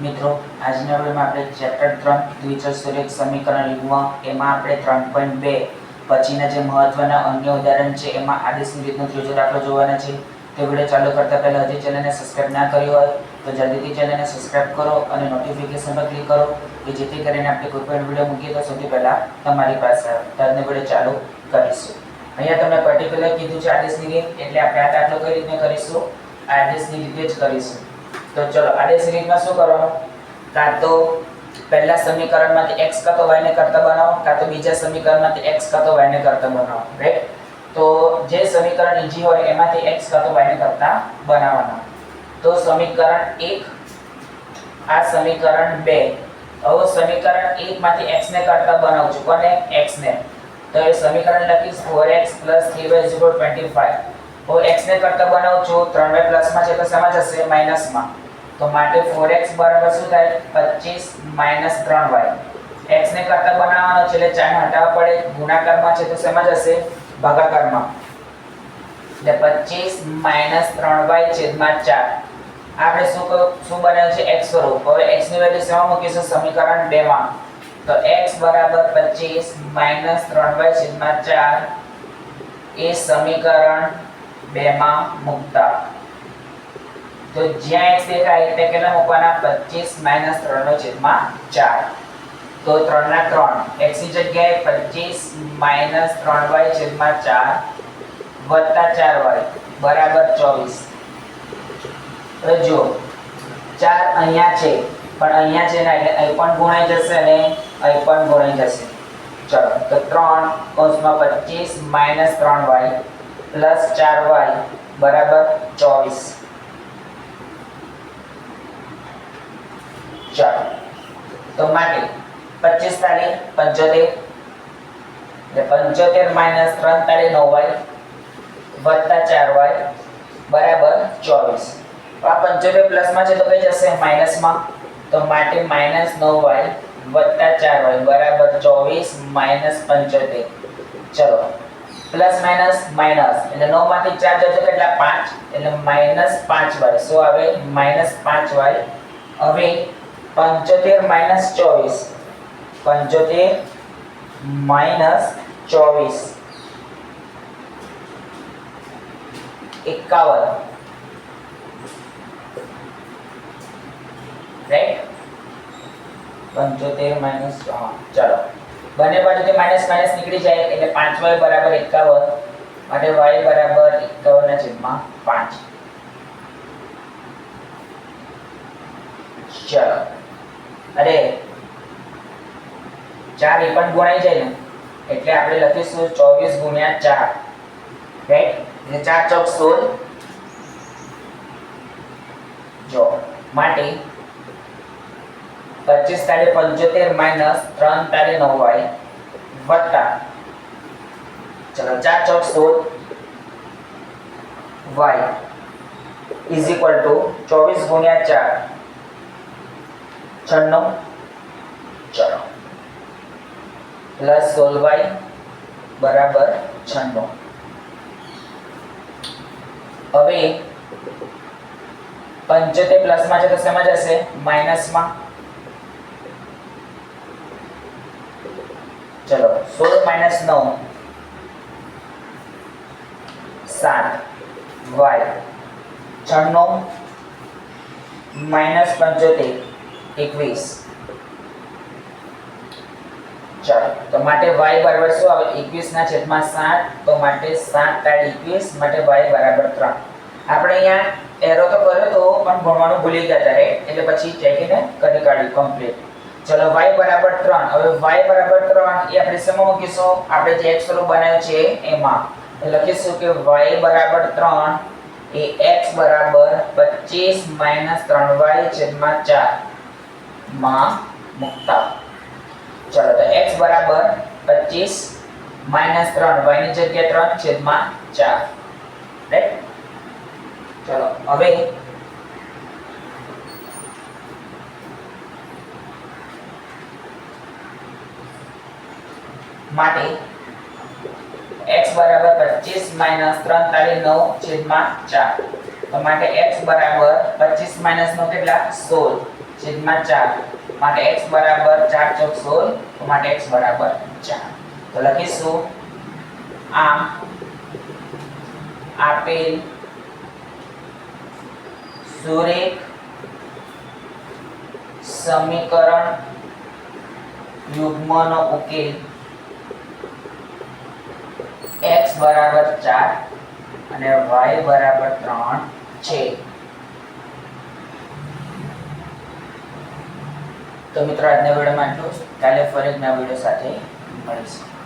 મિત્રો, આજના વિડીયોમાં આપણે ચેપ્ટર ત્રણ દ્વિચતુર્યુક સમીકરણ યુગ્મ એમાં આપણે ત્રણ પોઈન્ટ બે, પછીના જે મહત્વના અન્ય ઉદાહરણ છે, એમાં આદેશની રીતનો ત્રીજો દાખલો જોવાના છે. તે વીડિયો ચાલુ કરતા પહેલા હજી ચેનલને સબસ્ક્રાઇબ ના કરી હોય, તો જલ્દીથી ચેનલને સબસ્ક્રાઇબ કરો અને નોટિફિકેશન પર ક્લિક કરો, કે જેથી કરીને આપણે કોઈ પણ વીડિયો મૂકીએ તો સૌથી પહેલા તમારી પાસે ત્યારને વીડિયો ચાલુ કરીશું. અહીંયા તમને પર્ટિક્યુલર કીધું છે આદેશની રીત, એટલે આપણે આ દાખલો કઈ રીતે કરીશું? આદેશની રીતે જ કરીશું. તો ચલો આદેશની રીતમાં શું કરવાનું કાં તો પહેલા સમીકરણમાંથી x કાં તો y ને કરતા બનાવો, કાં તો બીજા સમીકરણમાંથી x કાં તો y ને કરતા બનાવો. રાઈટ તો જે સમીકરણ ઈજી હોય એમાંથી x કાં તો y ને કરતા બનાવવાના. તો સમીકરણ 1 આ સમીકરણ 2 હવે સમીકરણ 1 માંથી x ને કરતા બનાવું છું કોને? x ને. તો એ સમીકરણ લખીશ 4x 3y 25 હું x ને કરતા બનાવું છું 3y પ્લસમાં છે તો શેમાં જશે? માઇનસમાં તો માટે 4x બરાબર શું થાય? 25 માઇનસ 3y x ને કરતા બનાવવાનો છે એટલે 4 હટાવવા પડે. ગુણાકારમાં છે તો શેમાં જશે? ભાગાકારમાં. એટલે 25 માઇનસ 3y છેદમાં 4 આપણે શું શું બનાવ્યું છે? x સ્વરૂપ. હવે x ની વેલ્યુ શેમાં મૂકીશું? સમીકરણ 2 માં. તો x બરાબર 25 માઇનસ 3y છેદમાં 4 એ સમીકરણ 2 માં મૂકતા. તો જ્યાં x દેખાય એટલે કેટલા મૂકવાના? 25 માઇનસ 3 નો છેદમાં 4 તો 3 ના 3 x ની જગ્યાએ 25 માઇનસ 3y છેદમાં 4 વત્તા 4y બરાબર 24 તો જો 4 અહીંયા છે, પણ અહીંયા છે ને એટલે અહીં પણ ગુણાઈ જશે અને અહીં પણ ગુણાઈ જશે. ચલો, તો 3 કૌંસમાં 25 માઇનસ 3y પ્લસ 4y બરાબર 24 ચાલો તો માટે 25 તાળી 75 એટલે 75 માઇનસ 3 તાળી 9y વત્તા 4y બરાબર 24 તો આ 75 પ્લસમાં છે તો કઈ જશે? માઇનસમાં. તો માટે માઇનસ 9y વત્તા 4y બરાબર 24 માઇનસ 75 ચલો, પ્લસ માઇનસ માઇનસ. એટલે 9 માંથી 4 જશે કેટલા? 5 એટલે માઇનસ 5y શું આવે? માઇનસ 5y હવે 75 માઇનસ 24 75 માઇનસ 24 એકાવન. રાઈટ પંચોતેર માઇનસ ચાલો. બંને બાજુથી માઇનસ માઇનસ નીકળી જાય એટલે પાંચ વાય બરાબર એકાવન માટે વાય બરાબર એકાવન ના છેદમાં પાંચ. ચાલો. અરે, ચાર એ પણ ગુણાઈ જાય ને, એટલે આપણે લખીશું ચોવીસ ગુણ્યા ચાર. રાઈટ એટલે ચાર ચોક સોળ. જો, માટે પચીસ તાળી પંચોતેર માઇનસ ત્રણ તાળી નવ વાય વત્તા. ચલો, ચાર ચોક સોળ વાય ઇઝ ઇક્વલ ટુ ચોવીસ ગુણ્યા ચાર. છન્નું ચલો પ્લસ સોળ વાય બરાબર છન્નું. હવે પંચોતેર પ્લસમાં છે તો શેમાં જશે? માઇનસમાં. ચલો, સોળ માઇનસ નવ. સાત. વાય. છન્નું. માઇનસ પંચોતેર. એકવીસ ચાલો, તો માટે વાય બરાબર શું આવે? 21 ના છેદમાં સાત, તો માટે સાત તાળ એકવીસ, માટે વાય બરાબર ત્રણ. આપણે અહીંયા એરો તો કર્યો તો, પણ ભણવાનું ભૂલી ગયા ત્યારે? એટલે પછી ચેકીને કરી કાઢ્યું કમ્પ્લીટ ચલો, y બરાબર 3 હવે y બરાબર 3 એ આપણે શેમાં મૂકીશું? આપણે જે x સ્વરૂપ બનાવ્યું છે, એમાં. લખીશું કે y બરાબર 3 એ x બરાબર 25 3y છેદમાં 4 માં મૂકતા. ચલો તો x બરાબર 25 માઇનસ 3 y ની જગ્યાએ 3 છેદમાં 4 રાઈટ ચલો, હવે માટે x બરાબર 25 માઇનસ 3 તાળી 9 છેદમાં 4 તો માટે x બરાબર 25 માઇનસ 9 કેટલા? 16 છેદમાં ચાર. માટે x બરાબર ચાર ચોક સોળ માટે x બરાબર ચાર. તો લખીશું. આમ આપેલ સુરેખ સમીકરણ યુગ્મનો ઉકેલ x બરાબર ચાર અને y બરાબર ત્રણ છે. તો મિત્રો આજના વિડીયોમાં આટલું જ. કાલે ફરી નવા વીડિયો સાથે મળીશું.